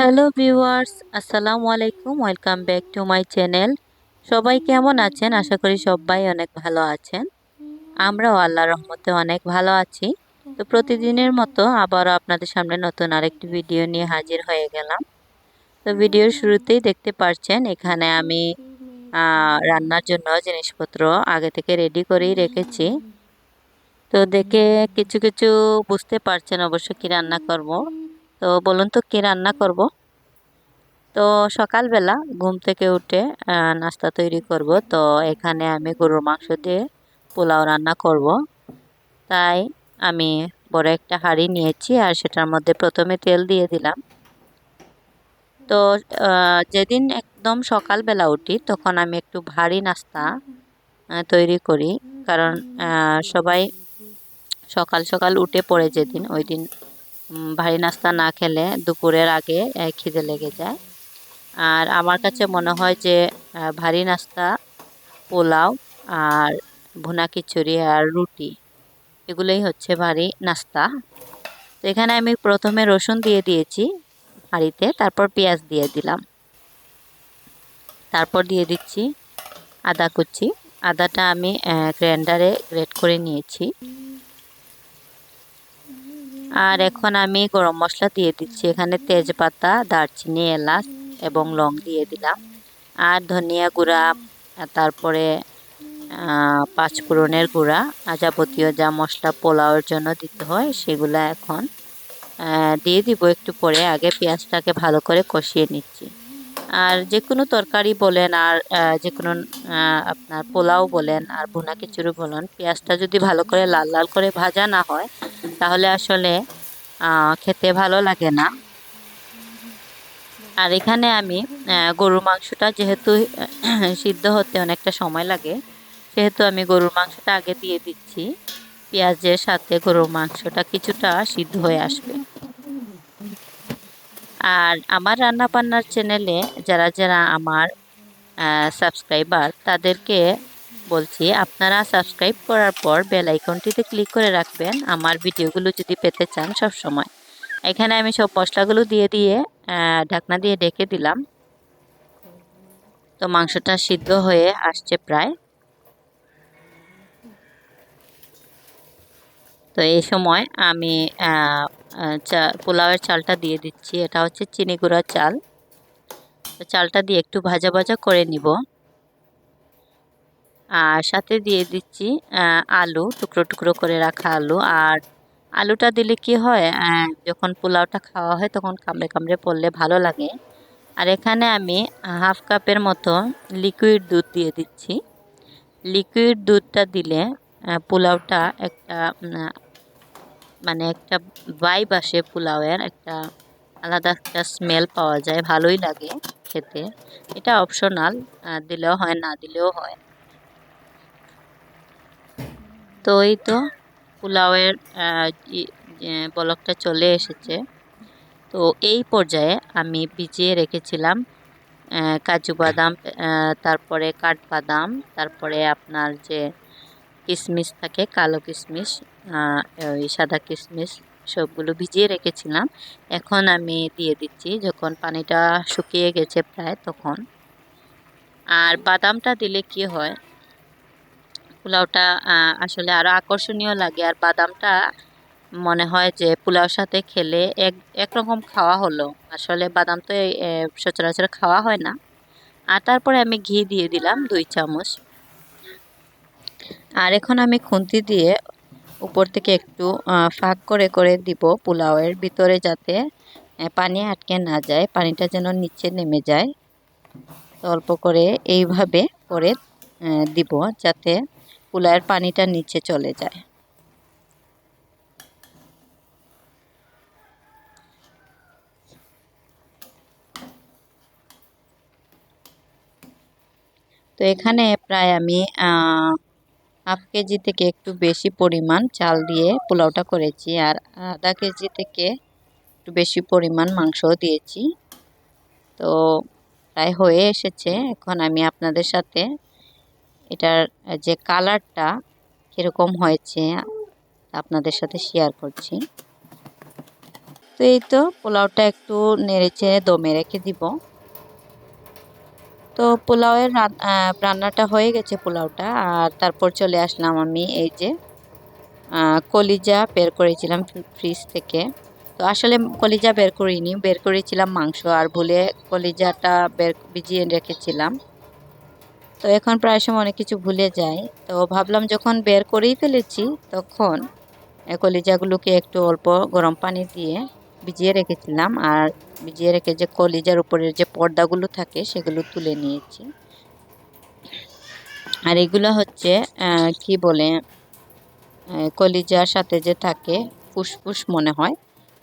Hello viewers, আসসালামু আলাইকুম, welcome back to my channel. সবাই কেমন আছেন? আশা করি সবাই অনেক ভালো আছেন। আমরাও আল্লাহর রহমতে অনেক ভালো আছি। তো প্রতিদিনের মতো আবারও আপনাদের সামনে নতুন আরেকটি ভিডিও নিয়ে হাজির হয়ে গেলাম। তো ভিডিওর শুরুতেই দেখতে পারছেন, এখানে আমি রান্নার জন্য জিনিসপত্র আগে থেকে রেডি করেই রেখেছি। তো দেখে কিছু কিছু বুঝতে পারছেন অবশ্য কি রান্না করব। তো বলুন তো, কী রান্না করব? তো সকালবেলা ঘুম থেকে উঠে নাস্তা তৈরি করব। তো এখানে আমি গরুর মাংস দিয়ে পোলাও রান্না করব। তাই আমি বড় একটা হাঁড়ি নিয়েছি আর সেটার মধ্যে প্রথমে তেল দিয়ে দিলাম। তো যেদিন একদম সকালবেলা উঠি, তখন আমি একটু ভারী নাস্তা তৈরি করি। কারণ সবাই সকাল সকাল উঠে পড়ে যেদিন, ওই দিন ভারী নাস্তা না খেলে দুপুরের আগে খিদে লেগে যায়। আর আমার কাছে মনে হয় যে ভারী নাস্তা, পোলাও আর ভুনা খিচুড়ি আর রুটি, এগুলোই হচ্ছে ভারী নাস্তা। তো এখানে আমি প্রথমে রসুন দিয়ে দিয়েছি হাঁড়িতে, তারপর পেঁয়াজ দিয়ে দিলাম। তারপর দিয়ে দিচ্ছি আদা কুচি। আদাটা আমি গ্রাইন্ডারে গ্রেট করে নিয়েছি। আর এখন আমি গরম মশলা দিয়ে দিচ্ছি। এখানে তেজপাতা, দারচিনি, এলাচ এবং লং দিয়ে দিলাম। আর ধনিয়া গুঁড়া তারপরে পাঁচফোড়নের গুঁড়া, আর যাবতীয় যা মশলা পোলাওয়ের জন্য দিতে হয় সেগুলো এখন দিয়ে দিব। একটু পরে আগে পেঁয়াজটাকে ভালো করে কষিয়ে নিচ্ছি। আর যে কোনো তরকারি বলেন আর যে কোনো আপনার পোলাও বলেন আর ভুনা খিচুড়ি বলেন, পেঁয়াজটা যদি ভালো করে লাল লাল করে ভাজা না হয়, তাহলে আসলে খেতে ভালো লাগে না। আর এখানে আমি গরুর মাংসটা যেহেতু সিদ্ধ হতে অনেকটা সময় লাগে, সেহেতু আমি গরুর মাংসটা আগে দিয়ে দিচ্ছি। পেঁয়াজের সাথে গরুর মাংসটা কিছুটা সিদ্ধ হয়ে আসবে। আর আমার রান্না বান্নার চ্যানেলে যারা যারা আমার সাবস্ক্রাইবার তাদেরকে বলছি আপনারা সাবস্ক্রাইব করার পর বেল আইকনটিতে ক্লিক করে রাখবেন। আমার ভিডিওগুলো যদি পেতে চান সব সময়। এখানে আমি সব মশলাগুলো দিয়ে দিয়ে ঢাকনা দিয়ে ডেকে দিলাম। তো মাংসটা সিদ্ধ হয়ে আসছে প্রায়। তো এই সময় আমি চা, পোলাওয়ের চালটা দিয়ে দিচ্ছি। এটা হচ্ছে চিনি গুঁড়া চাল। চালটা দিয়ে একটু ভাজা ভাজা করে নিব। আর সাথে দিয়ে দিচ্ছি আলু, টুকরো টুকরো করে রাখা আলু। আর আলুটা দিলে কি হয় যখন পোলাওটা খাওয়া হয় তখন কামড়ে কামড়ে পড়লে ভালো লাগে। আর এখানে আমি হাফ কাপের মতো লিকুইড দুধ দিয়ে দিচ্ছি। লিকুইড দুধটা দিলে পোলাওটা একটা মানে একটা ভাইব আসে পোলাওয়ের, একটা আলাদা একটা স্মেল পাওয়া যায়, ভালোই লাগে খেতে। এটা অপশনাল দিলেও হয়, না দিলেও হয়। তো এই তো পোলাওয়ের বলকটা চলে এসেছে। তো এই পর্যায়ে আমি ভিজিয়ে রেখেছিলাম কাজু বাদাম তারপরে কাঠবাদাম তারপরে আপনার যে কিশমিশ থাকে, কালো কিশমিশ ওই সাদা কিশমিশ সবগুলো ভিজিয়ে রেখেছিলাম। এখন আমি দিয়ে দিচ্ছি, যখন পানিটা শুকিয়ে গেছে প্রায় তখন। আর বাদামটা দিলে কি হয়, পোলাওটা আসলে আরও আকর্ষণীয় লাগে। আর বাদামটা মনে হয় যে পোলাওর সাথে খেলে এক, একরকম খাওয়া হলো। আসলে বাদাম তো সচরাচর খাওয়া হয় না। আর তারপরে আমি ঘি দিয়ে দিলাম দুই চামচ। আর এখন আমি খুন্তি দিয়ে উপর থেকে একটু ফাঁক করে করে দিব পোলাওয়ের ভিতরে যাতে পানি আটকে না যায়, পানিটা যেন নিচে নেমে যায়। অল্প করে এইভাবে করে দিব যাতে পোলাওয়ের পানিটা নিচে চলে যায়। তো এখানে প্রায় আমি হাফ কেজি থেকে একটু বেশি পরিমাণ চাল দিয়ে পোলাওটা করেছি আর আধা কেজি থেকে একটু বেশি পরিমাণ মাংসও দিয়েছি। তো প্রায় হয়ে এসেছে। এখন আমি আপনাদের সাথে এটার যে কালারটা কীরকম হয়েছে আপনাদের সাথে শেয়ার করছি। তো এই তো পোলাওটা একটু নেড়ে চেড়ে দমে রেখে দিব। তো পোলাওয়ের রান্নাটা হয়ে গেছে পোলাওটা। আর তারপর চলে আসলাম আমি এই যে কলিজা বের করেছিলাম ফ্রিজ থেকে। তো আসলে কলিজা বের করিনি, বের করেছিলাম মাংস। আর ভুলে কলিজাটা বের ভিজিয়ে রেখেছিলাম। তো এখন প্রায় সময় অনেক কিছু ভুলে যাই। তো ভাবলাম যখন বের করেই ফেলেছি, তখন কলিজাগুলোকে একটু অল্প গরম পানি দিয়ে ভিজিয়ে রেখেছিলাম আর ভিজিয়ে রেখে যে কলিজার উপরের যে পর্দাগুলো থাকে সেগুলো তুলে নিয়েছি। আর এগুলো হচ্ছে কি বলে কলিজার সাথে যে থাকে ফুসফুস মনে হয়,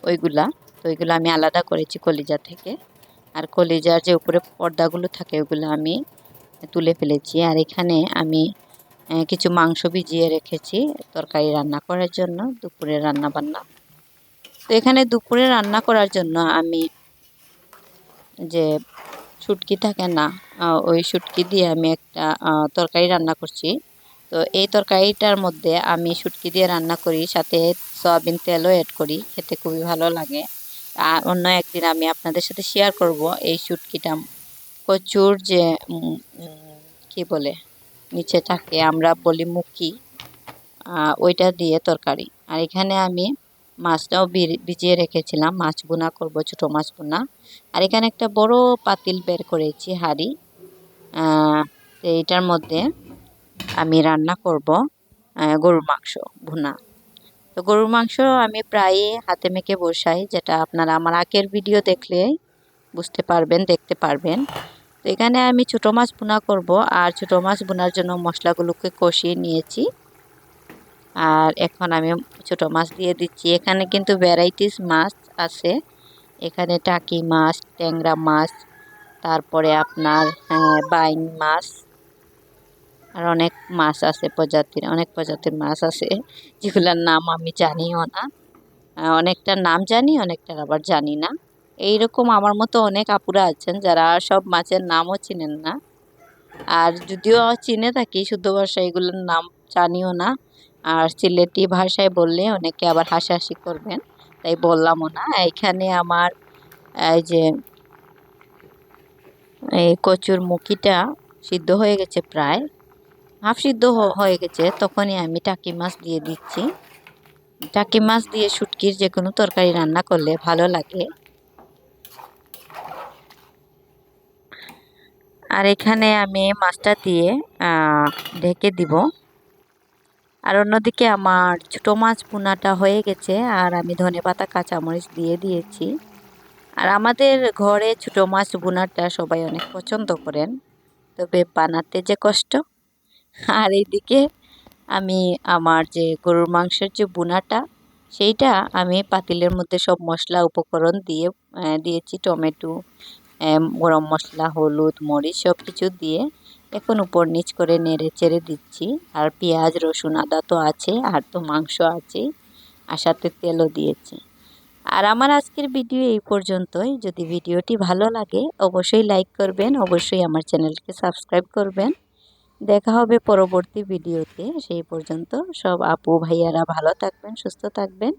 ওইগুলা। তো ওইগুলো আমি আলাদা করেছি কলিজা থেকে। আর কলিজার যে উপরে পর্দাগুলো থাকে ওগুলো আমি তুলে ফেলেছি। আর এখানে আমি কিছু মাংস ভিজিয়ে রেখেছি তরকারি রান্না করার জন্য দুপুরে রান্না বান্না তো এখানে দুপুরে রান্না করার জন্য আমি যে শুটকি থাকে না ওই শুটকি দিয়ে আমি একটা তরকারি রান্না করছি। তো এই তরকারিটার মধ্যে আমি শুটকি দিয়ে রান্না করি, সাথে সয়াবিন তেলও অ্যাড করি, খেতে খুবই ভালো লাগে। আর অন্য একদিন আমি আপনাদের সাথে শেয়ার করব এই শুটকিটা। প্রচুর যে কি বলে, নিচে থাকে, আমরা বলি মুখি ওইটা দিয়ে তরকারি। আর এখানে আমি মাছটাও ভিজিয়ে রেখেছিলাম। মাছ বোনা করব, ছোটো মাছ বোনা আর এখানে একটা বড় পাতিল বের করেছি, হাঁড়ি। এইটার মধ্যে আমি রান্না করব গরুর মাংস ভুনা। তো গরুর মাংস আমি প্রায়ই হাতে মেখে বসাই, যেটা আপনারা আমার আগের ভিডিও দেখলে বুঝতে পারবেন, দেখতে পারবেন। তো এখানে আমি ছোটো মাছ বোনা করব, আর ছোটো মাছ বোনার জন্য মশলাগুলোকে কষিয়ে নিয়েছি। আর এখন আমি ছোটো মাছ দিয়ে দিচ্ছি। এখানে কিন্তু ভ্যারাইটিস মাছ আছে। এখানে টাকি মাছ, ট্যাংরা মাছ, তারপরে আপনার বাইন মাছ, আর অনেক মাছ আছে প্রজাতির, অনেক প্রজাতির মাছ আছে, যেগুলোর নাম আমি জানিও না। অনেকটা নাম জানি অনেকটার আবার জানি না। এই রকম আমার মতো অনেক আপুরা আছেন যারা সব মাছের নামও চিনেন না। আর যদিও চিনে থাকি, শুদ্ধ ভাষা এগুলোর নাম জানিও না। আর সিলেটি ভাষায় বললে অনেকে আবার হাসাহাসি করবেন, তাই বললামও না। এখানে আমার, এই যে, এই কচুর মুখিটা সিদ্ধ হয়ে গেছে প্রায়। হাফ সিদ্ধ হয়ে গেছে, তখনই আমি টাকি মাছ দিয়ে দিচ্ছি। টাকি মাছ দিয়ে শুটকির যে কোনো তরকারি রান্না করলে ভালো লাগে। আর এখানে আমি মাছটা দিয়ে ঢেকে দিব। আর অন্যদিকে আমার ছোটো মাছ পোনাটা হয়ে গেছে, আর আমি ধনে পাতা, কাঁচামরিচ দিয়ে দিয়েছি। আর আমাদের ঘরে ছোটো মাছ বোনাটা সবাই অনেক পছন্দ করেন। তবে বানাতে যে কষ্ট। আর এইদিকে আমি আমার যে গরুর মাংসের যে বোনাটা সেইটা আমি পাতিলের মধ্যে সব মশলা, উপকরণ দিয়ে দিয়েছি। টমেটো গরম মশলা, হলুদ, মরিচ সব কিছু দিয়ে। এখন উপর নিচ করে নেড়ে চেড়ে দিচ্ছি। আর পেঁয়াজ, রসুন, আদা তো আছে, আর তো মাংস আছে, আর সাথে তেলও দিয়েছি। আর আমার আজকের ভিডিও এই পর্যন্তই। যদি ভিডিওটি ভালো লাগে, অবশ্যই লাইক করবেন, অবশ্যই আমার চ্যানেলকে সাবস্ক্রাইব করবেন। দেখা হবে পরবর্তী ভিডিওতে। সেই পর্যন্ত সব আপু, ভাইয়ারা ভালো থাকবেন, সুস্থ থাকবেন।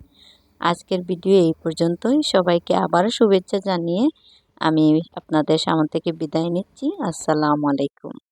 আজকের ভিডিও এই পর্যন্তই। সবাইকে আবারও শুভেচ্ছা জানিয়ে আমি আপনাদের সামনে থেকে বিদায় নিচ্ছি। আসসালামু আলাইকুম।